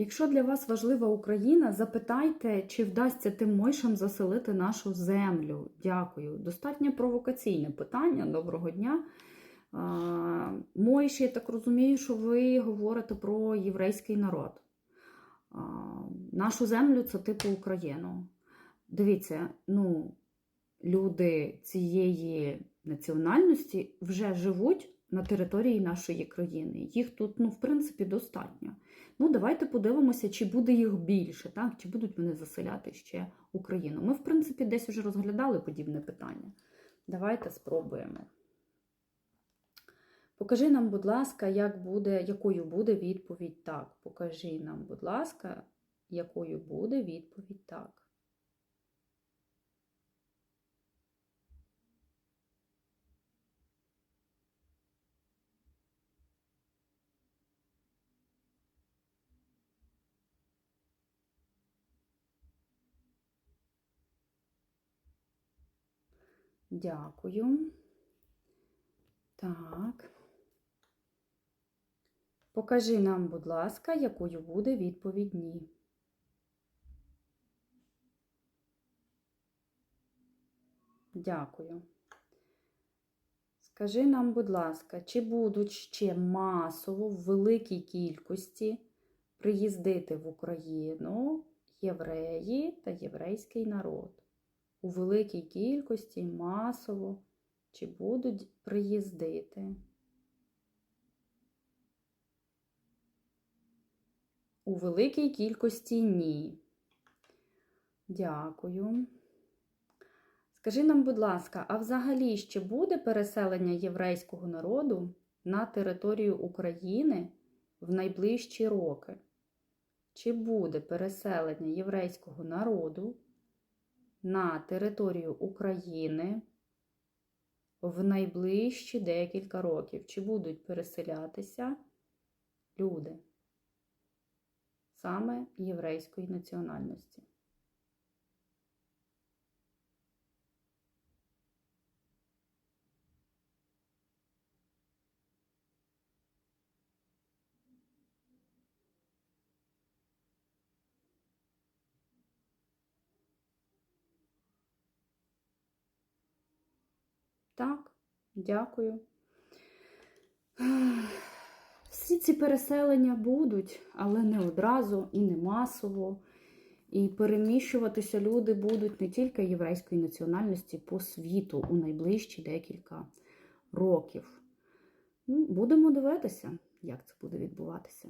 Якщо для вас важлива Україна, запитайте, чи вдасться тим мойшам заселити нашу землю. Дякую. Достатньо провокаційне питання. Доброго дня. Мойші, я так розумію, що ви говорите про єврейський народ. Нашу землю це типу Україну. Дивіться, ну, люди цієї національності вже живуть на території нашої країни. Їх тут, ну, в принципі, достатньо. Ну, давайте подивимося, чи буде їх більше, так? чи будуть вони заселяти ще Україну. Ми, в принципі, десь вже розглядали подібне питання. Давайте спробуємо. Покажи нам, будь ласка, як буде, якою буде відповідь так. Покажи нам, будь ласка, якою буде відповідь так. Дякую. Так. Покажи нам, будь ласка, якою буде відповідь ні. Дякую. Скажи нам, будь ласка, чи будуть ще масово в великій кількості приїздити в Україну євреї та єврейський народ? У великій кількості масово чи будуть приїздити? У великій кількості ні. Дякую. Скажи нам, будь ласка, а взагалі ще буде переселення єврейського народу на територію України в найближчі роки? Чи буде переселення єврейського народу на територію України в найближчі декілька років? Чи будуть переселятися люди саме єврейської національності? Так, дякую. Всі ці переселення будуть, але не одразу і не масово. І переміщуватися люди будуть не тільки єврейської національності по світу у найближчі декілька років. Ну, Будемо дивитися, як це буде відбуватися.